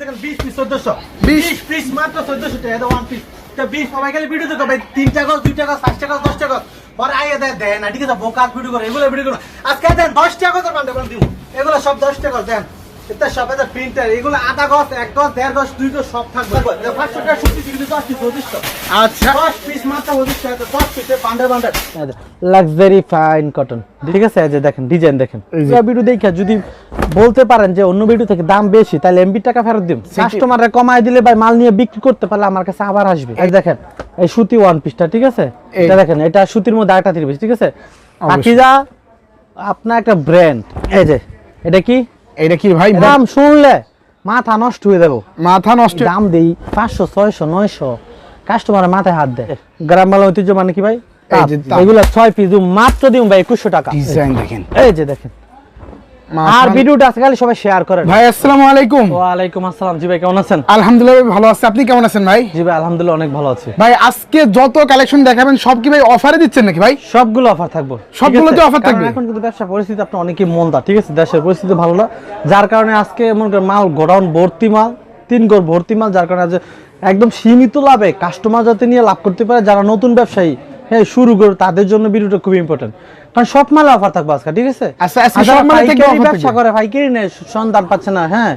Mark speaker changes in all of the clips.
Speaker 1: দেখেন 20 piece 1400
Speaker 2: 20
Speaker 1: 20 piece মাত্র 1400 টাকা ওয়ান পিস তো 20 সবাই খালি ভিডিও দেখো ভাই 3 টাকা 2 টাকা 5 টাকা 10 টাকা পরে আইয়া দেয় দেয় না ঠিক আছে বোকার ভিডিও করে এগুলো ভিডিও করে। আজকে দেন 10 টাকা বান্ডে বান্ডে দিব। এগুলো সব 10 টাকা দেন। এটা সব এটা প্রিন্টার এগুলো আধা গজ এক গজ দেড় গজ দুই গজ সব থাকবে। 500 টাকা সুতি কিন্তু 10 পিস 1400
Speaker 2: আচ্ছা।
Speaker 1: 10 পিস মাত্র 1400 টাকা 10 পিসে বান্ডে বান্ডে
Speaker 3: লাক্সারি ফাইন কটন ঠিক আছে এই যে দেখেন ডিজাইন দেখেন।
Speaker 2: এই
Speaker 3: ভিডিও দেখে যদি বলতে পারেন যে অন্য ভিডিও থেকে দাম বেশি তাহলে এমবি টাকা ফেরত দিন কাস্টমাররা কমায় দিলে ভাই মাল নিয়ে বিক্রি করতে পারলে আমার কাছে আবার আসবে। এই দেখেন এই সুতি ওয়ান পিসটা ঠিক আছে? এটা দেখেন এটা সুতির মধ্যে থ্রি পিস ঠিক আছে? আপনার একটা ব্র্যান্ড এই যে। এটা কি?
Speaker 2: এটা কি ভাই?
Speaker 3: দাম শুনলে মাথা নষ্ট হয়ে যাব।
Speaker 2: মাথা নষ্ট
Speaker 3: দাম দেই পাঁচশো ছয়শো নয়শো। কাস্টমারের মাথায় হাত দেয়। গ্রাম বাংলা ঐতিহ্য মানে কি ভাই। এগুলো ছয় পিস মাত্র দিন ভাই একুশশো টাকা।
Speaker 2: ডিজাইন দেখেন।
Speaker 3: এই যে দেখেন। আর ভিডিওটা সবাই শেয়ার করেন।
Speaker 2: ভাই আসসালামু আলাইকুম।
Speaker 3: ওয়ালাইকুম আসসালাম। জি ভাই কেমন আছেন?
Speaker 2: আলহামদুলিল্লাহ ভালো আছে। আপনি কেমন আছেন ভাই?
Speaker 3: জি ভাই আলহামদুলিল্লাহ অনেক ভালো আছি।
Speaker 2: ভাই আজকে যত কালেকশন দেখাবেন সব কি ভাই অফারে দিচ্ছেন নাকি ভাই?
Speaker 3: সবগুলো অফার থাকব।
Speaker 2: সবগুলোতে
Speaker 3: কারণ
Speaker 2: থাকবে?
Speaker 3: এখন কিন্তু ব্যবসা পরিস্থিতি আপনার অনেকই মন্দা ঠিক আছে? দেশের পরিস্থিতি ভালো না। যার কারণে আজকে মনে করেন মাল গোডাউন ভর্তি মাল তিন গোর ভর্তি মাল যার কারণে আজ একদম সীমিত লাভে কাস্টমার যাতে নিয়ে লাভ করতে পারে যারা নতুন ব্যবসায়ী হ্যাঁ শুরু করে তাদের জন্য ভিডিওটা খুবই ইম্পর্টেন্ট কারণ সব মালে অফার থাকবে আজকে ঠিক আছে?
Speaker 2: আচ্ছা, offer
Speaker 3: ব্যবসা করে পাইকারি নেয় সন্ধান পাচ্ছে না হ্যাঁ?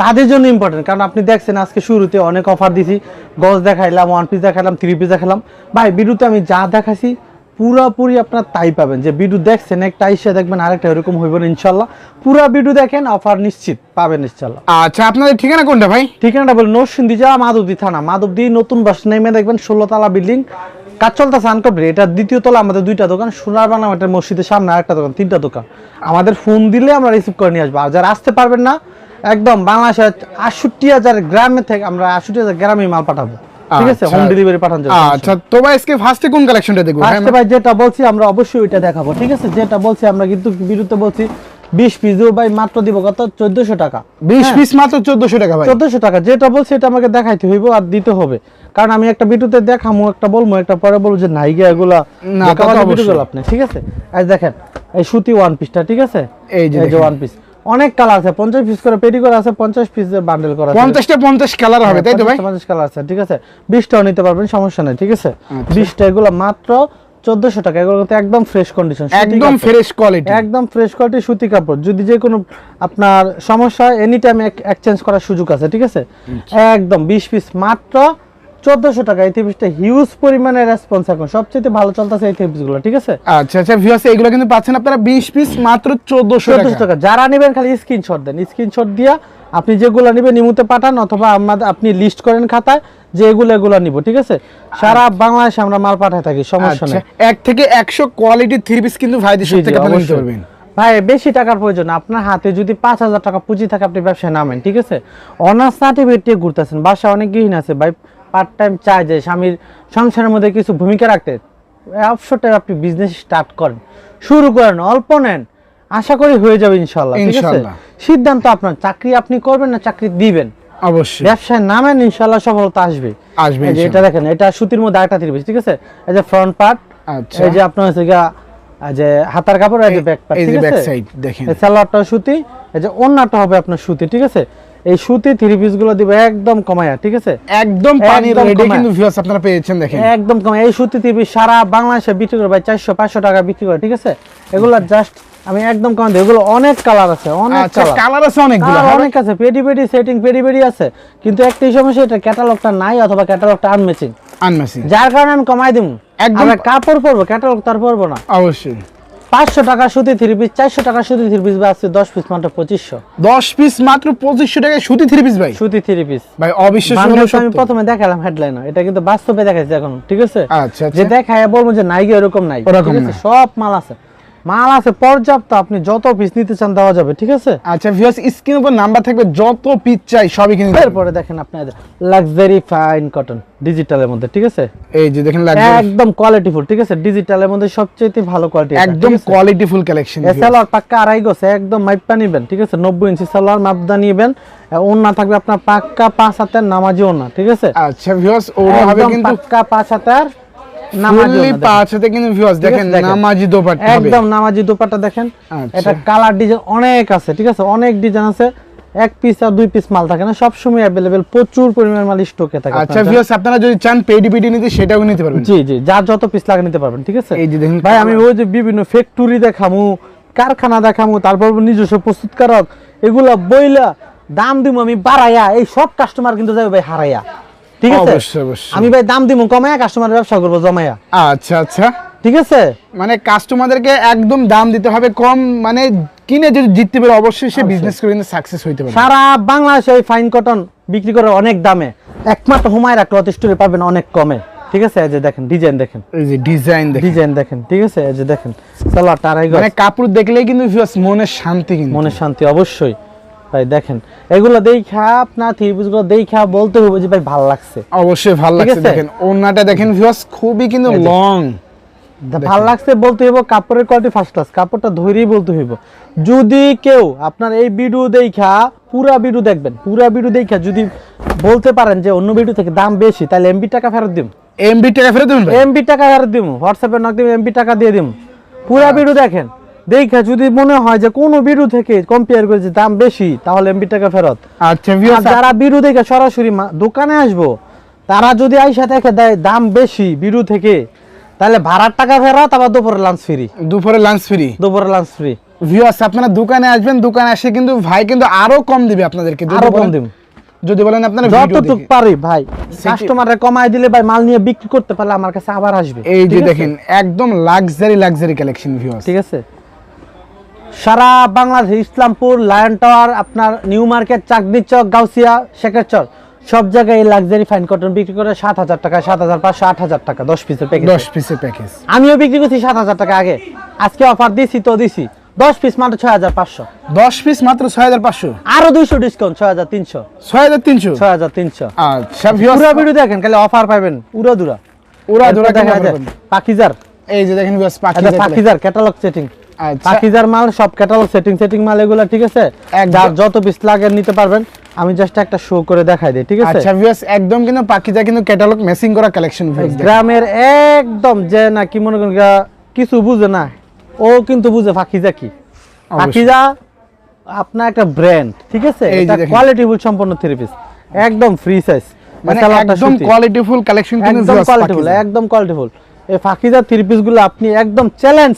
Speaker 3: তাদের জন্য ইম্পর্টেন্ট কারণ আপনি দেখছেন আজকে শুরুতে অনেক অফার দিছি। গজ দেখাইলাম ওয়ান পিস দেখাইলাম থ্রি পিস দেখালাম ভাই আমি যা দেখাইছি পুরাপুরি আপনার তাই পাবেন। যে বিডু দেখছেন একটা আইসা দেখবেন আরেকটা এরকম হইব না ইনশাল্লাহ পুরা বিডু দেখেন অফার নিশ্চিত পাবেন ইনশাল্লাহ
Speaker 2: আচ্ছা আপনাদের ঠিকানা কোনটা ভাই?
Speaker 3: ঠিকানাটা বলি নরসিংদী জেলা মাধবদী থানা। মাধবদী নতুন বাস নেমে দেখবেন ষোলো তলা বিল্ডিং কাজ চলতেছে আনকমপ্লিট। এটা দ্বিতীয় তলা আমাদের দুইটা দোকান সোনার বাংলা একটা মসজিদের সামনে আরেকটা দোকান তিনটা দোকান। আমাদের ফোন দিলে আমরা রিসিভ করে নিয়ে আসব। আর যারা আসতে পারবেন না একদম বাংলাদেশের আটষট্টি হাজার গ্রামে থেকে আমরা আটষট্টি হাজার গ্রামে মাল পাঠাবো। ঠিক আছে? হোম। ডেলিভারি পাঠান যাবে
Speaker 2: আচ্ছা তো ভাই আজকে ফার্স্টে কোন কালেকশনটা দেখব?
Speaker 3: ফার্স্টে ভাই যেটা বলছি আমরা অবশ্যই ওইটা দেখাবো। ঠিক আছে? যেটা বলছি আমরা কিন্তু বিরুদ্ধে বলছি বিশ পিস ভাই মাত্র দিব কত? চোদ্দশো টাকা।
Speaker 2: বিশ
Speaker 3: হ্যাঁ।
Speaker 2: পিস মাত্র চোদ্দশো টাকা
Speaker 3: চোদ্দশো টাকা যেটা বলছে এটা আমাকে দেখাইতে হইব আর দিতে হবে। কারণ আমি একটা ভিডিওতে দেখামো একটা বলব একটা পরে বলব যে নাই গিয়া এগুলা আপনি ঠিক আছে? এই দেখেন এই সুতি ওয়ান পিসটা ঠিক আছে?
Speaker 2: এই যে।
Speaker 3: ওয়ান পিস অনেক কালার আছে পঞ্চাশ পিস করে পেটি করে আছে পঞ্চাশ পিস বান্ডেল করা
Speaker 2: পঞ্চাশটা পঞ্চাশ কালার হবে তাই তো ভাই?
Speaker 3: পঞ্চাশ কালার আছে ঠিক আছে? বিশটাও নিতে পারবেন সমস্যা নেই ঠিক আছে?
Speaker 2: আচ্ছা।
Speaker 3: বিশটা এগুলো মাত্র চোদ্দশো টাকা এগুলো কিন্তু একদম ফ্রেশ কন্ডিশন
Speaker 2: একদম ফ্রেশ কোয়ালিটি
Speaker 3: একদম ফ্রেশ কোয়ালিটি সুতি কাপড়। যদি যে কোনো আপনার সমস্যা এনি টাইম এক্সচেঞ্জ করার সুযোগ আছে ঠিক আছে? একদম বিশ পিস মাত্র চোদ্দশো টাকা। এই হিউজ পরিমাণে রেসপন্স এখন। সবচেয়ে ভালো চলতেছে এই গুলো ঠিক আছে?
Speaker 2: আচ্ছা আচ্ছা ভিউয়ার্স এগুলো কিন্তু পাচ্ছেন আপনারা বিশ পিস মাত্র চোদ্দশো
Speaker 3: চোদ্দশো
Speaker 2: টাকা।
Speaker 3: টাকা। যারা নেবেন খালি স্ক্রিনশট দেন। স্ক্রিনশট দিয়া আপনি যেগুলো নেবেন নিমুতে পাঠান অথবা আমাদের আপনি লিস্ট করেন খাতায় যে এগুলো এগুলো নিব ঠিক আছে? সারা বাংলাদেশে আমরা মাল পাঠায় থাকি সমস্যা
Speaker 2: আচ্ছা
Speaker 3: নেই।
Speaker 2: এক থেকে একশো কোয়ালিটি থ্রি পিস কিন্তু থেকে নিতে পারবেন।
Speaker 3: ভাই বেশি টাকার প্রয়োজন আপনার হাতে যদি পাঁচ হাজার টাকা পুঁজি থাকে আপনি ব্যবসায় নামেন ঠিক আছে? অনার্স সার্টিফিকেট নিয়ে ঘুরতেছেন বাসা অনেক গৃহীন আছে ভাই পার্ট টাইম চায় যে স্বামীর সংসারের মধ্যে কিছু ভূমিকা রাখতে। অবসরটা আপনি বিজনেস স্টার্ট করেন। শুরু করেন অল্প নেন। আশা করি হয়ে যাবে ইনশাল্লাহ ঠিক আছে?
Speaker 2: ইনশাল্লাহ।
Speaker 3: সিদ্ধান্ত আপনার চাকরি আপনি করবেন না চাকরি দিবেন।
Speaker 2: অবশ্যই।
Speaker 3: ব্যবসায় নামেন ইনশাল্লাহ সফলতা আসবে।
Speaker 2: আসবে
Speaker 3: এটা দেখেন এটা সুতির মধ্যে আরেকটা থ্রি ঠিক আছে? এই যে ফ্রন্ট পার্ট
Speaker 2: আচ্ছা।
Speaker 3: এই যে আপনার হচ্ছে যে হাতার কাপড় এই যে ব্যাক পার্ট
Speaker 2: এই যে
Speaker 3: ঠিক
Speaker 2: ব্যাক
Speaker 3: আছে?
Speaker 2: সাইড দেখেন।
Speaker 3: এই সালোয়ারটা সুতি এই যে ওন্নাটা হবে আপনার সুতি ঠিক আছে? এই সুতি থ্রি পিসগুলো দিবে একদম কমায়া ঠিক আছে?
Speaker 2: একদম
Speaker 3: একদম
Speaker 2: রেডি কিন্তু ভিউয়ার্স আপনারা পেয়েছেন দেখেন।
Speaker 3: একদম কমায়। এই সুতি থ্রি পিস সারা বাংলাদেশে বিক্রি করে ভাই চারশো পাঁচশো টাকা বিক্রি করে ঠিক আছে? এগুলা জাস্ট আমি একদম কম এগুলো অনেক কালার আছে অনেক
Speaker 2: আচ্ছা
Speaker 3: কালার
Speaker 2: কালার আছে অনেকগুলো।
Speaker 3: কালার অনেক আছে পেডি পেডি সেটিং পেডি পেডি আছে। কিন্তু একটাই সমস্যা এটা ক্যাটালগটা নাই অথবা ক্যাটালগটা আনমেচিং
Speaker 2: আনমেসি
Speaker 3: যার কারণে আমি কমাই দিব
Speaker 2: একদম-
Speaker 3: কাপড় পরবো ক্যাটালগ তার পরবো না।
Speaker 2: অবশ্যই।
Speaker 3: পাঁচশো টাকা সুতি থ্রি পিস চারশো টাকা সুতি থ্রি পিস বা আছে দশ পিস মাত্র পঁচিশশো।
Speaker 2: দশ পিস মাত্র পঁচিশশো টাকায় সুতি থ্রি পিস ভাই।
Speaker 3: সুতি থ্রি পিস
Speaker 2: ভাই অবিশ্বাস্য হলো
Speaker 3: আমি প্রথমে দেখালাম হেডলাইন এটা কিন্তু বাস্তবে দেখাচ্ছি এখন ঠিক আছে?
Speaker 2: আচ্ছা
Speaker 3: যে
Speaker 2: আচ্ছা
Speaker 3: দেখায় বলব যে নাই গিয়ে ওরকম নাই। সব মাল আছে। মাল আছে পর্যাপ্ত। আপনি যত পিস নিতে চান দেওয়া যাবে ঠিক আছে?
Speaker 2: আচ্ছা ভিউয়ার্স স্ক্রিনের উপর নাম্বার থাকবে যত পিস চাই সবই কিন্তু
Speaker 3: এরপরে দেখেন আপনাদের লাক্সারি ফাইন কটন ডিজিটালের মধ্যে ঠিক আছে?
Speaker 2: এই যে দেখেন লাগবে
Speaker 3: একদম কোয়ালিটিফুল ঠিক আছে? ডিজিটালের মধ্যে সবচেয়ে ভালো কোয়ালিটি
Speaker 2: একদম কোয়ালিটি ফুল কালেকশন
Speaker 3: সালোয়ার পাক্কা আড়াই গোছে একদম মাইপা নিবেন ঠিক আছে? নব্বই ইঞ্চি সালোয়ার মাপদা নিবেন ওন্না থাকবে আপনার পাক্কা পাঁচ হাতের নামাজি ওন্না ঠিক আছে?
Speaker 2: আচ্ছা ভিউয়ার্স ওরা হবে কিন্তু
Speaker 3: পাক্কা পাঁচ হাতের
Speaker 2: ফুললি
Speaker 3: ওড়না দেখেন।
Speaker 2: কিন্তু ভিউয়ার্স দেখেন
Speaker 3: দেখেন।
Speaker 2: নামাজি দোপাট্টা
Speaker 3: একদম নামাজি দোপাট্টা দেখেন।
Speaker 2: আচ্ছা।
Speaker 3: এটা কালার ডিজাইন অনেক আছে ঠিক আছে? অনেক ডিজাইন আছে। এক পিস আর দুই পিস মাল থাকে না সবসময় অ্যাভেলেবেল প্রচুর পরিমাণ মাল স্টকে থাকে
Speaker 2: আচ্ছা ভিউয়ার্স আপনারা যদি চান পেডি পিডি নিতে সেটাও নিতে পারবেন।
Speaker 3: জি জি যার যত পিস লাগে নিতে পারবেন ঠিক আছে?
Speaker 2: এই যে দেখুন
Speaker 3: ভাই আমি ওই যে বিভিন্ন ফ্যাক্টরি দেখামু কারখানা দেখামু তারপর নিজস্ব প্রস্তুতকারক এগুলা বইলা দাম দিমু আমি বাড়াইয়া এই সব কাস্টমার কিন্তু যাবে ভাই হারাইয়া। ঠিক আছে?
Speaker 2: অবশ্যই, অবশ্যই।
Speaker 3: আমি ভাই দাম দিমু কমাইয়া কাস্টমার ব্যবসা করব জমাইয়া
Speaker 2: আচ্ছা আচ্ছা।
Speaker 3: ঠিক আছে?
Speaker 2: মানে কাস্টমারদেরকে একদম দাম দিতে হবে কম মানে কিনে যদি জিততে পারে অবশ্যই সে বিজনেস করে কিন্তু সাকসেস হইতে পারবে
Speaker 3: সারা বাংলাদেশে এই ফাইন কটন বিক্রি করে অনেক দামে। একমাত্র হুমায়রা ক্লথ স্টোরে পাবেন অনেক কমে। ঠিক আছে? এই যে দেখেন ডিজাইন দেখেন।
Speaker 2: এই যে ডিজাইন দেখে
Speaker 3: ডিজাইন দেখেন ঠিক আছে? এই যে দেখেন চলো টারাই
Speaker 2: মানে কাপড় দেখলেই কিন্তু মনের শান্তি কিন্তু।
Speaker 3: মনে শান্তি অবশ্যই। ভাই দেখেন এগুলো দেখা আপনার দেখা বলতে হবে যে ভাই ভালো লাগছে।
Speaker 2: অবশ্যই ভালো লাগছে দেখেন ওনাটা দেখেন ভিউয়ার্স খুবই কিন্তু লং
Speaker 3: ভালো লাগছে বলতে হইব কাপড়ের কোয়ালিটি ফার্স্ট ক্লাস কাপড়টা ধরেই বলতে হইব। যদি কেউ আপনার এই ভিডিও দেখা পুরা ভিডিও দেখবেন পুরা ভিডিও দেখা যদি বলতে পারেন যে অন্য ভিডিও থেকে দাম বেশি তাহলে এমবি টাকা ফেরত দিম।
Speaker 2: এমবি টাকা ফেরত দেবেন ভাই?
Speaker 3: এমবি টাকা ফেরত দিম হোয়াটসঅ্যাপে নক দিম এমবি টাকা দিয়ে দিম। পুরা ভিডিও দেখেন দেখা যদি মনে হয় যে কোনো ভিডিও থেকে কম্পেয়ার করে যে দাম বেশি তাহলে এমবি টাকা ফেরত।
Speaker 2: আচ্ছা
Speaker 3: যারা বিরু দেখে সরাসরি দোকানে আসব তারা যদি আইসা দেখে দেয় দাম বেশি বিরু থেকে তাহলে ভাড়ার টাকা ফেরত আবার দুপুরে লাঞ্চ ফ্রি
Speaker 2: দুপুরে লাঞ্চ ফ্রি
Speaker 3: দুপুরে লাঞ্চ ফ্রি
Speaker 2: ভিউয়ার্স আপনারা দোকানে আসবেন দোকানে এসে কিন্তু ভাই কিন্তু আরও কম দিবে আপনাদেরকে।
Speaker 3: আরও কম দিম
Speaker 2: যদি বলেন আপনারা ভিডিও
Speaker 3: যতটুক। পারি ভাই। কাস্টমাররা কমাই দিলে ভাই মাল নিয়ে বিক্রি করতে পারলে আমার কাছে আবার আসবে।
Speaker 2: এই যে দেখেন একদম লাক্সারি লাক্সারি কালেকশন ভিউয়ার্স
Speaker 3: ঠিক আছে? সারা বাংলাদেশ ইসলামপুর লায়ন টাওয়ার আপনার নিউ মার্কেট চাকদি চক গাউসিয়া শেখের চর সব জায়গায় এই লাক্সারি ফাইন কটন বিক্রি করে সাত হাজার টাকা সাত হাজার পাঁচশো আট হাজার টাকা দশ পিসের প্যাকেজ
Speaker 2: 10 পিসের প্যাকেজ
Speaker 3: আমিও বিক্রি করছি সাত হাজার টাকা আগে। আজকে অফার দিছি তো দিছি। দশ পিস মাত্র ছয় হাজার পাঁচশো।
Speaker 2: 10 পিস মাত্র 6500
Speaker 3: আরও দুইশো ডিসকাউন্ট ছয় হাজার তিনশো।
Speaker 2: 6300
Speaker 3: ছয় হাজার তিনশো।
Speaker 2: আচ্ছা
Speaker 3: পুরো ভিডিও দেখেন খালি অফার পাবেন উড়া দুরা।
Speaker 2: ওরা ধরে
Speaker 3: দেখা যায় পাকিজার
Speaker 2: এই যে দেখেন ভিউয়ার্স পাখি
Speaker 3: পাকিজার ক্যাটালগ সেটিং
Speaker 2: আচ্ছা
Speaker 3: পাকিজার মাল সব ক্যাটালগ সেটিং সেটিং মাল এগুলো ঠিক আছে? যার যত পিস লাগে নিতে পারবেন। আমি জাস্ট একটা শো করে দেখাই দিই ঠিক আছে?
Speaker 2: আচ্ছা ভিউয়ার্স একদম কিন্তু পাখিজা কিন্তু ক্যাটালগ ম্যাচিং করা কালেকশন
Speaker 3: গ্রামের একদম যে না কি মনে করেন কিছু বুঝে না। ও কিন্তু বুঝে ফাকিজা কি। ফাকিজা আপনার একটা ব্র্যান্ড ঠিক আছে? এটা
Speaker 2: দেখেন।
Speaker 3: কোয়ালিটিফুল সম্পূর্ণ থ্রি পিস একদম ফ্রি সাইজ
Speaker 2: মানে একদম কোয়ালিটিফুল কালেকশন কিন্তু
Speaker 3: একদম কোয়ালিটিফুল
Speaker 2: পাখিজা।
Speaker 3: একদম কোয়ালিটিফুল এই ফাকিজা থ্রি পিসগুলো আপনি একদম চ্যালেঞ্জ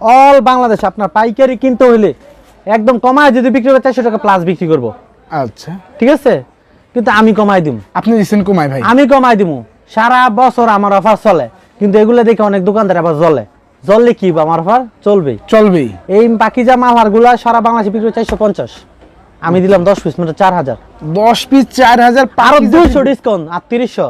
Speaker 3: অল বাংলাদেশ আপনার পাইকারি কিনতে হইলে একদম কমায় যদি বিক্রি করে চারশো টাকা প্লাস বিক্রি করব।
Speaker 2: আচ্ছা।
Speaker 3: ঠিক আছে? কিন্তু আমি কমাই দিম।
Speaker 2: আপনি দিচ্ছেন কুমাই ভাই।
Speaker 3: আমি কমাই দিব সারা বছর আমার অফার চলে। কিন্তু এগুলো দেখে অনেক দোকানদার আবার জ্বলে। জ্বললে কি আমার অফার? চলবেই।
Speaker 2: চলবেই।
Speaker 3: এই পাকিজা মালহারগুলা সারা বাংলাদেশে বিক্রি চারশো পঞ্চাশ। আমি দিলাম দশ পিস মানে চার হাজার।
Speaker 2: 10 পিস 4000
Speaker 3: আরও
Speaker 2: পাখিজা
Speaker 3: দুইশো ডিসকাউন্ট আর আটত্রিশশো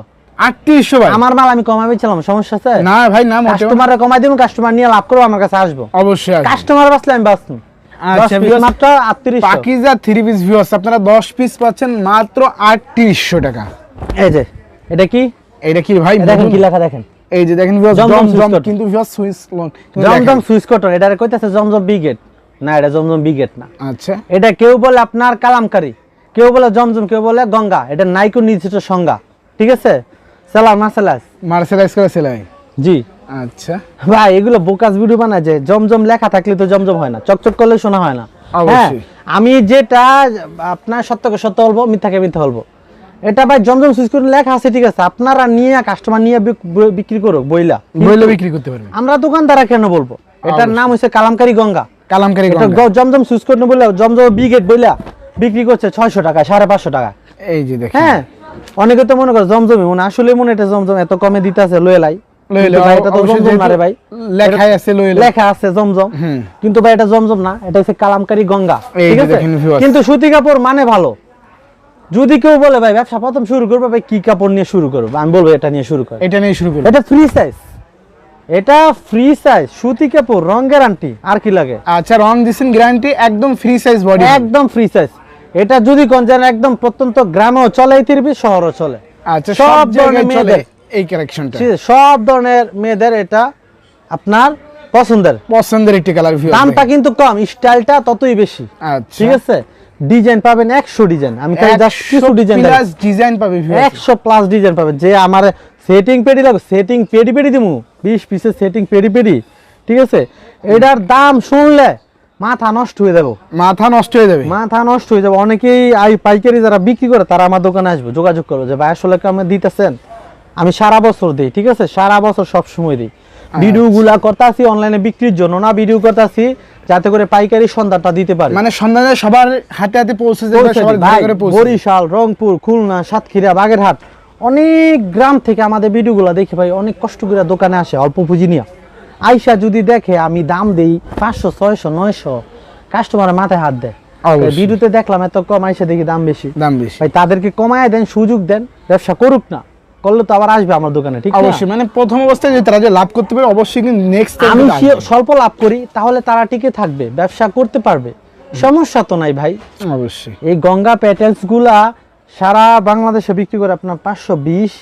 Speaker 2: 3800 ভাই।
Speaker 3: আমার মাল আমি কমাই ছিলাম সমস্যা আছে?
Speaker 2: না ভাই না
Speaker 3: কাস্টমারে কমাই দিব কাস্টমার নিয়ে লাভ করব আমার কাছে আসব।
Speaker 2: অবশ্যই
Speaker 3: কাস্টমার আমি
Speaker 2: আচ্ছা, viewers,
Speaker 3: মাত্র আটত্রিশ
Speaker 2: পাকিজা থ্রি পিস ভিউয়ার্স আপনারা 10 পিস পাচ্ছেন মাত্র 3800 টাকা।
Speaker 3: এই যে এটা কি?
Speaker 2: এটা কি ভাই
Speaker 3: দেখেন কি লেখা দেখেন।
Speaker 2: এই যে দেখেন ভিউয়ার্স
Speaker 3: জমজম
Speaker 2: জমজম কিন্তু ভিউয়ার্স সুইচ
Speaker 3: জমজম সুইচ কটন এটা কইতাছে জমজম বিগেট না এটা জমজম বিগেট না।
Speaker 2: আচ্ছা।
Speaker 3: এটা কেউ বলে আপনার কালামকারী কেউ বলে জমজম কেউ বলে গঙ্গা এটা নাইকো নির্দিষ্ট সংজ্ঞা। ঠিক আছে?
Speaker 2: করে সেলাই।
Speaker 3: জি।
Speaker 2: আচ্ছা।
Speaker 3: ভাই এগুলো বোকাস ভিডিও বানায় যে জমজম লেখা থাকলে তো জমজম হয় না চকচক করলে শোনা হয় না। হ্যাঁ আমি যেটা আপনার সত্যকে সত্য বলব মিথ্যাকে মিথ্যা বলব। এটা ভাই জমজম সুইচ করে লেখা আছে ঠিক আছে। আপনারা নিয়ে কাস্টমার নিয়ে বিক্রি করুক বইলা।
Speaker 2: বইলে বিক্রি করতে পারবেন।
Speaker 3: আমরা দোকানদারা কেন বলব? এটার নাম হচ্ছে কালামকারী গঙ্গা।
Speaker 2: কালামকারী গঙ্গা।
Speaker 3: জমজম সুইচ করে বলে জমজম বিগেট বইলা বিক্রি করছে ছয়শো টাকা সাড়ে পাঁচশো টাকা
Speaker 2: এই যে দেখেন।
Speaker 3: হ্যাঁ অনেকে তো মনে করে জমজমই মনে আসলে মনে এটা জমজম এত কমে দিতে আছে লয়ে লাই
Speaker 2: লয়ে
Speaker 3: কিন্তু
Speaker 2: লাই,
Speaker 3: ভাই এটা তো জমজম না রে ভাই।
Speaker 2: লেখাই আছে
Speaker 3: লেখা আছে জমজম। কিন্তু ভাই এটা জমজম না এটা হচ্ছে কালামকারী গঙ্গা। ঠিক আছে? কিন্তু সুতি কাপড় মানে ভালো। যদি কেউ বলে ভাই ব্যবসা প্রথম শুরু করবে ভাই কি কাপড় নিয়ে শুরু করবে? আমি বলব এটা নিয়ে শুরু করে।
Speaker 2: এটা নিয়ে শুরু
Speaker 3: এটা ফ্রি সাইজ এটা ফ্রি সাইজ সুতি কাপড় রং গ্যারান্টি আর কি লাগে?
Speaker 2: আচ্ছা রং দিছেন গ্যারান্টি একদম ফ্রি সাইজ বডি
Speaker 3: একদম ফ্রি সাইজ এটা যদি কোন যেন একদম প্রত্যন্ত গ্রামেও চলে এই তিরবি শহরও চলে।
Speaker 2: আচ্ছা
Speaker 3: সব ধরনের মেয়েদের।
Speaker 2: এই কালেকশনটা
Speaker 3: সব ধরনের মেয়েদের এটা আপনার পছন্দের।
Speaker 2: পছন্দের একটি কালার ভিউ
Speaker 3: দামটা কিন্তু কম স্টাইলটা ততই বেশি।
Speaker 2: আচ্ছা।
Speaker 3: ঠিক আছে? ডিজাইন পাবেন একশো ডিজাইন। আমি তাই জাস্ট কিছু ডিজাইন
Speaker 2: প্লাস ডিজাইন পাবে ভিউ
Speaker 3: একশো প্লাস ডিজাইন পাবেন। যে আমার সেটিং পেডি লাগবে সেটিং পেডি পেডি দিমু। বিশ পিসের সেটিং পেডি পেডি। ঠিক আছে? এটার দাম শুনলে মাথা নষ্ট হয়ে যাবে।
Speaker 2: মাথা নষ্ট হয়ে যাবে।
Speaker 3: মাথা নষ্ট হয়ে যাবে। অনেকেই আই পাইকারি যারা বিক্রি করে তারা আমার দোকানে আসবে যোগাযোগ করবে যে ভাই আসলে কেমন দিতেছেন? আমি সারা বছর দিই ঠিক আছে? সারা বছর সব সময় দিই। ভিডিও গুলা করতেছি অনলাইনে বিক্রির জন্য না ভিডিও করতেছি যাতে করে পাইকারি সন্ধানটা দিতে পারে।
Speaker 2: মানে সন্ধানে সবার হাতে হাতে পৌঁছে যাবে
Speaker 3: বরিশাল রংপুর খুলনা সাতক্ষীরা বাগেরহাট অনেক গ্রাম থেকে আমাদের ভিডিওগুলো দেখে ভাই অনেক কষ্ট করে দোকানে আসে অল্প পুঁজি নিয়ে। আইসা যদি দেখে আমি দাম দেই পাঁচশো ছয়শো নয়শো কাস্টমারের মাথায় হাত দেয়। দেখলাম এত কম আইসা দেখি দাম বেশি।
Speaker 2: দাম বেশি।
Speaker 3: ভাই তাদেরকে কমায় দেন সুযোগ দেন ব্যবসা করুক না। করলে তো আবার আসবে আমার দোকানে ঠিক
Speaker 2: অবশ্যই মানে প্রথম অবস্থায় তারা যে লাভ করতে পারে অবশ্যই কিন্তু নেক্সট
Speaker 3: আমি স্বল্প লাভ করি তাহলে তারা টিকে থাকবে ব্যবসা করতে পারবে। সমস্যা তো নাই ভাই।
Speaker 2: অবশ্যই।
Speaker 3: এই গঙ্গা প্যাটেলসগুলা সারা বাংলাদেশে বিক্রি করে আপনার পাঁচশো বিশ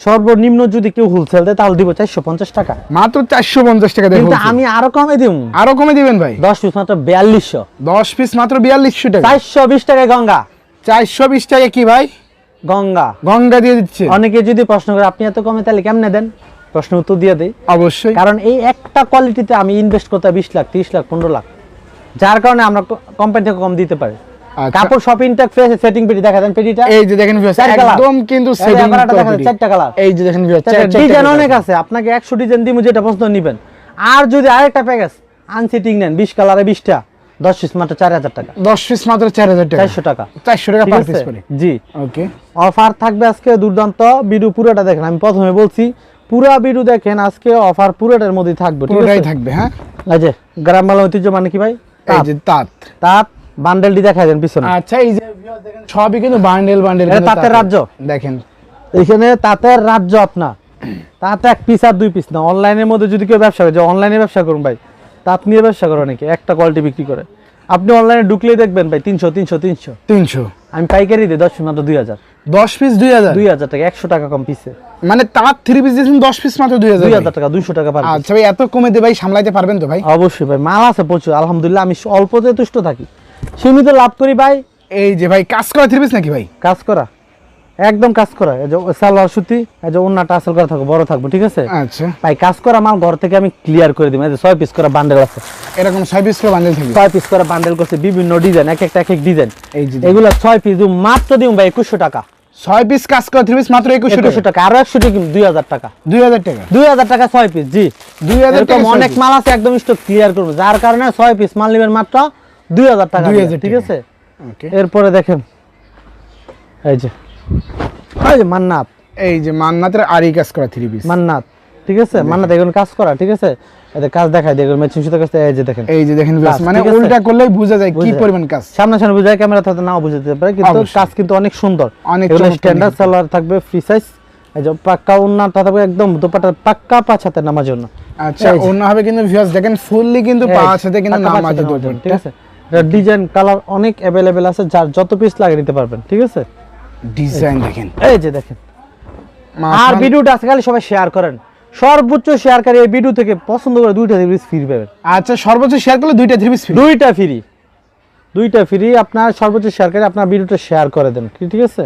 Speaker 3: সর্বনিম্ন যদি কেউ হোলসেল দেয় তাহলে দিব চারশো পঞ্চাশ টাকা।
Speaker 2: মাত্র চারশো পঞ্চাশ টাকা
Speaker 3: কিন্তু আমি আরও কমে দিব।
Speaker 2: আরও কমে দিবেন ভাই?
Speaker 3: দশ পিস মাত্র বিয়াল্লিশশো।
Speaker 2: দশ পিস মাত্র বিয়াল্লিশশো টাকা।
Speaker 3: চারশো বিশ টাকায় গঙ্গা।
Speaker 2: চারশো বিশ টাকা কি ভাই?
Speaker 3: গঙ্গা।
Speaker 2: গঙ্গা দিয়ে দিচ্ছে।
Speaker 3: অনেকে যদি প্রশ্ন করে আপনি এত কমে তাহলে কেমনে দেন? প্রশ্ন উত্তর দিয়ে দেয়
Speaker 2: অবশ্যই।
Speaker 3: কারণ এই একটা কোয়ালিটিতে আমি ইনভেস্ট করতে বিশ লাখ তিরিশ লাখ পনেরো লাখ। যার কারণে আমরা কোম্পানি থেকে কম দিতে পারি। কাপড় শপিং টেক ফ্রেশ সেটিং পেটি দেখা দেন পেটিটা?
Speaker 2: এই যে দেখেন
Speaker 3: colour।
Speaker 2: একদম কিন্তু quality।
Speaker 3: চারটা কালার
Speaker 2: এই যে দেখেন চারটা
Speaker 3: ডিজাইন অনেক আছে। আপনাকে একশো ডিজাইন দিব যেটা পছন্দ নিবেন। আর যদি আরেকটা প্যাকেজ আনসিটিং নেন বিশ কালারে বিশটা দশ পিস মাত্র চার হাজার টাকা।
Speaker 2: দশ পিস মাত্র চার হাজার টাকা।
Speaker 3: চারশো টাকা।
Speaker 2: চারশো টাকা পার পিস করে।
Speaker 3: জি।
Speaker 2: ওকে
Speaker 3: অফার থাকবে আজকে দুর্দান্ত। বিডু পুরোটা দেখেন আমি প্রথমে বলছি পুরা বিডু দেখেন আজকে অফার পুরোটার মধ্যে থাকবে ঠিক
Speaker 2: পুরোটাই থাকবে হ্যাঁ?
Speaker 3: এই যে গ্রাম বাংলা ঐতিহ্য মানে কি ভাই?
Speaker 2: এই যে তাঁত।
Speaker 3: তার বান্ডেলটি দেখা দেন পিছনে।
Speaker 2: আচ্ছা এই যে দেখেন, সবই কিন্তু বান্ডেল বান্ডেল
Speaker 3: এটা তাঁতের রাজ্য।
Speaker 2: দেখেন।
Speaker 3: এখানে তাঁতের রাজ্য আপনার। তাতে এক পিস আর দুই পিস না অনলাইনের মধ্যে যদি কেউ ব্যবসা করে যে অনলাইনে ব্যবসা করুন ভাই তাঁত নিয়ে ব্যবসা করে অনেকে একটা কোয়ালিটি বিক্রি করে। আপনি অনলাইনে ঢুকলেই দেখবেন ভাই তিনশো তিনশো তিনশো।
Speaker 2: তিনশো।
Speaker 3: আমি পাইকারি দিই দশ মাত্র দুই হাজার।
Speaker 2: দশ পিস দুই হাজার?
Speaker 3: দুই হাজার টাকা একশো টাকা কম পিসে
Speaker 2: মানে তার থ্রি পিস দিয়েছেন দশ পিস মাত্র দুই হাজার
Speaker 3: দুই হাজার টাকা দুইশো টাকা পার
Speaker 2: আচ্ছা ভাই এত কমে দে ভাই সামলাইতে পারবেন তো ভাই?
Speaker 3: অবশ্যই ভাই মাল আছে প্রচুর আলহামদুলিল্লাহ আমি অল্পতে তুষ্ট থাকি। সীমিত লাভ করি ভাই।
Speaker 2: এই যে ভাই কাজ করা থ্রি পিস নাকি ভাই?
Speaker 3: কাজ করা। একদম কাজ করা। এই যে সালোয়ার সুতি এই যে অন্যটা আসল করা থাকব বড় থাকব ঠিক আছে?
Speaker 2: আচ্ছা।
Speaker 3: ভাই কাজ করা মাল ঘর থেকে আমি ক্লিয়ার করে দিই এই যে ছয় পিস করা বান্ডেল আছে।
Speaker 2: এরকম ছয় পিস করে বান্ডেল থাকবে?
Speaker 3: ছয় পিস করে বান্ডেল করছে বিভিন্ন ডিজাইন এক একটা এক এক ডিজাইন
Speaker 2: এই যে
Speaker 3: এগুলো ছয় পিস দিম মাত্র দিম ভাই একুশশো টাকা।
Speaker 2: ছয় পিস কাজ করা থ্রি পিস মাত্র একুশশো
Speaker 3: একুশশো
Speaker 2: টাকা
Speaker 3: টাকা আরও একশো টাকা দুই হাজার টাকা।
Speaker 2: দুই হাজার টাকা?
Speaker 3: দুই হাজার টাকা ছয় পিস জি।
Speaker 2: দুই হাজার
Speaker 3: এরকম
Speaker 2: টাকা
Speaker 3: অনেক মাল আছে একদম স্টক ক্লিয়ার করব। যার কারণে ছয় পিস মাল নেবেন মাত্র দুই হাজার টাকা দিয়ে, ঠিক আছে? এরপরে দেখেন এই যে এই যে মান্নাত।
Speaker 2: এই যে মান্নাতের আরি কাজ করা থ্রি পিস
Speaker 3: মান্নাত ঠিক আছে? মান্নাত এগুলো কাজ করা ঠিক আছে? এদের কাজ দেখাই দেখুন সুতো এই যে দেখেন।
Speaker 2: এই যে দেখেন মানে উল্টা করলেই বোঝা যায় কি পরিমাণ কাজ।
Speaker 3: সামনে সামনে বুঝায় ক্যামেরা থাকতে নাও বুঝতে পারে কিন্তু কাজ কিন্তু অনেক সুন্দর।
Speaker 2: অনেক
Speaker 3: স্ট্যান্ডার্ড সালোয়ার থাকবে ফ্রি সাইজ এই যে পাক্কা উন্নাটা থাকবে একদম দোপাটা পাক্কা নামার জন্য
Speaker 2: আচ্ছা। অন্য হবে কিন্তু ভিউয়ার্স দেখেন ফুললি কিন্তু হাতে কিন্তু
Speaker 3: নামার জন্য, ঠিক আছে? ডিজাইন কালার অনেক অ্যাভেলেবেল আছে যার যত পিস লাগে নিতে পারবেন ঠিক আছে?
Speaker 2: ডিজাইন দেখেন।
Speaker 3: এই যে দেখেন। আর। ভিডিওটা আজকাল সবাই শেয়ার করেন। সর্বোচ্চ শেয়ারকারী এই ভিডিও থেকে পছন্দ করে দুইটা থ্রি পিস ফ্রি পাবেন।
Speaker 2: আচ্ছা সর্বোচ্চ শেয়ার করলে দুইটা থ্রি পিস ফ্রি
Speaker 3: দুইটা ফ্রি দুইটা ফ্রি আপনার সর্বোচ্চ শেয়ার করে আপনার ভিডিওটা শেয়ার করে দেন ঠিক আছে?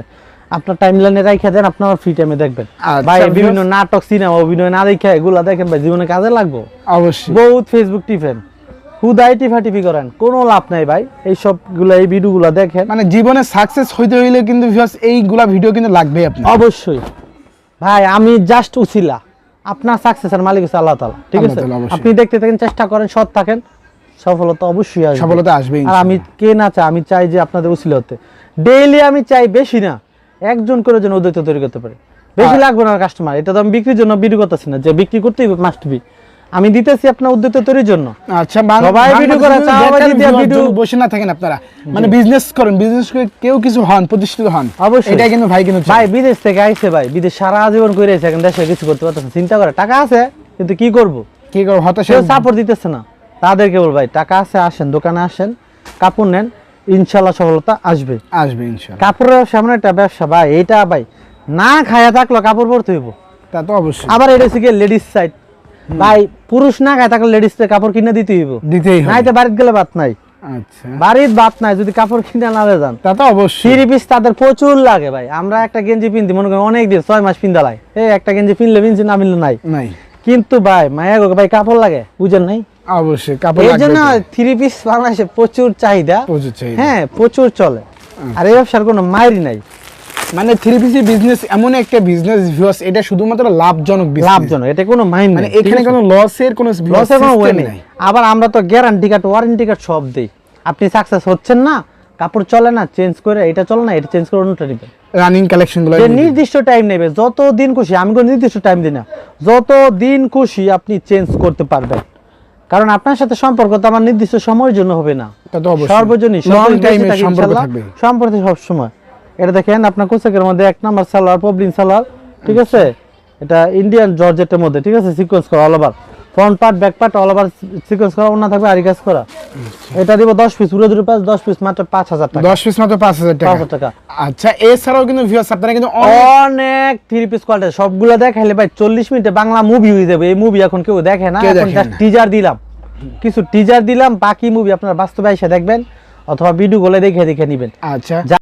Speaker 3: আপনার টাইম লাইনে রাখা দেন আপনার ফ্রি টাইমে দেখবেন।
Speaker 2: আচ্ছা,
Speaker 3: ভাই বিভিন্ন নাটক সিনেমা অভিনয় না দেখে এগুলা দেখেন ভাই জীবনে কাজে লাগবো।
Speaker 2: অবশ্যই।
Speaker 3: বহুত ফেসবুক টিফেন হুদাই করেন কোনো লাভ নাই ভাই। এই সবগুলো এই ভিডিওগুলো দেখেন।
Speaker 2: মানে জীবনে সাকসেস হইতে হইলে কিন্তু এইগুলা ভিডিও কিন্তু লাগবেই আপনার।
Speaker 3: অবশ্যই। ভাই আমি জাস্ট উছিলা। আপনার সাকসেসের মালিক হচ্ছে আল্লাহ তালা ঠিক আছে? আপনি দেখতে থাকেন চেষ্টা করেন সৎ থাকেন। সফলতা অবশ্যই আসবে।
Speaker 2: সফলতা আসবেই
Speaker 3: আর আমি কে না চাই আমি চাই যে আপনাদের উচিল হতে ডেইলি আমি চাই বেশি না একজন করে যেন উদ্যোক্তা তৈরি করতে পারে। বেশি লাগবে না কাস্টমার এটা তো আমি বিক্রির জন্য বিক্রি করতেছি না যে বিক্রি করতেই মাস্ট বি আমি দিতেছি আপনার উদ্যোক্তা তৈরির জন্য।
Speaker 2: আচ্ছা
Speaker 3: সবাই ভিডিও করে,
Speaker 2: বসে না থাকেন আপনারা। মানে বিজনেস করেন বিজনেস করে কেউ কিছু হন প্রতিষ্ঠিত হন।
Speaker 3: অবশ্যই।
Speaker 2: এটা কিন্তু ভাই কিন্তু
Speaker 3: ভাই বিদেশ থেকে আইছে ভাই বিদেশ সারা জীবন করে এসে এখন দেশে কিছু করতে পারতেছে চিন্তা করে টাকা আছে কিন্তু কি করব?
Speaker 2: কি করব হতাশা
Speaker 3: সাপোর্ট দিতেছে না। তাদেরকে বল ভাই টাকা আছে আসেন দোকানে আসেন কাপড় নেন ইনশাল্লাহ সফলতা আসবে।
Speaker 2: আসবে ইনশাআল্লাহ
Speaker 3: কাপড়ের সামনে একটা ব্যবসা ভাই এটা ভাই না খায়া থাকল কাপড় পরতে হইব।
Speaker 2: তা তো অবশ্যই।
Speaker 3: আবার এটা হচ্ছে লেডিস সাইড ভাই পুরুষ না খায় থাকলে লেডিস কাপড় কিনে দিতে হইব।
Speaker 2: দিতেই হবে।
Speaker 3: নাইতে বাড়িতে গেলে বাত নাই।
Speaker 2: আচ্ছা।
Speaker 3: বাড়ির বাত নাই যদি কাপড় কিনে না যান।
Speaker 2: তা তো অবশ্যই।
Speaker 3: থ্রি পিস তাদের প্রচুর লাগে ভাই। আমরা একটা গেঞ্জি পিনতে মনে করি অনেক দিন ছয় মাস পিন্দা লাগে এই একটা গেঞ্জি পিনলে পিনছি না মিললে নাই।
Speaker 2: নাই।
Speaker 3: কিন্তু ভাই মায়া গো ভাই কাপড় লাগে বুঝেন নাই?
Speaker 2: অবশ্যই কাপড় লাগবে
Speaker 3: জন্য থ্রি পিস বাংলাদেশে প্রচুর চাহিদা।
Speaker 2: প্রচুর চাহিদা।
Speaker 3: হ্যাঁ প্রচুর চলে। আর এই ব্যবসার কোনো মায়েরই নাই।
Speaker 2: মানে থ্রি পিসি বিজনেস এমন একটা বিজনেস ভিউয়ার্স এটা শুধুমাত্র লাভজনক।
Speaker 3: লাভজনক এটা কোনো মাইন
Speaker 2: মানে এখানে কোনো লসের কোনো
Speaker 3: লসের কোনো ওয়ে নেই। আবার আমরা তো গ্যারান্টি কার্ড ওয়ারেন্টি কার্ড সব দেই। আপনি সাকসেস হচ্ছেন না কাপড় চলে না চেঞ্জ করে এটা চলে না এটা চেঞ্জ করে অন্যটা নেবেন।
Speaker 2: রানিং কালেকশনগুলো
Speaker 3: যে নির্দিষ্ট টাইম নেবে যত দিন খুশি আমি কোনো নির্দিষ্ট টাইম দিই না যত দিন খুশি আপনি চেঞ্জ করতে পারবেন। কারণ আপনার সাথে সম্পর্ক তো আমার নির্দিষ্ট সময়ের জন্য হবে না। সর্বজনীন
Speaker 2: সম্পর্ক থাকবে।
Speaker 3: সম্পর্ক সব সময় এটা দেখেন আপনার কোচেকের মধ্যে এক নাম্বার সালোয়ার পবলিন সালোয়ার ঠিক আছে? এটা ইন্ডিয়ান জর্জেটের মধ্যে ঠিক আছে? সিকোয়েন্স করা all over front part back part all over sequence করা অন্য থাকবে আরি কাজ করা। এটা দিব দশ পিস উড়ে দুটো পাঁচ দশ পিস মাত্র পাঁচ হাজার টাকা।
Speaker 2: দশ পিস মাত্র পাঁচ হাজার
Speaker 3: পাঁচ
Speaker 2: টাকা
Speaker 3: হাজার টাকা।
Speaker 2: আচ্ছা এছাড়াও কিন্তু ভিউয়ার্স আপনারা কিন্তু অনেক
Speaker 3: থ্রি পিস কোয়ালিটি সবগুলো দেখাইলে ভাই চল্লিশ মিনিটে বাংলা মুভি হয়ে যাবে। এই মুভি এখন কেউ দেখে না এখন জাস্ট টিজার দিলাম। কিছু টিজার দিলাম বাকি মুভি আপনারা বাস্তবে এসে দেখবেন অথবা ভিডিও গুলো দেখে দেখে নিবেন।
Speaker 2: আচ্ছা।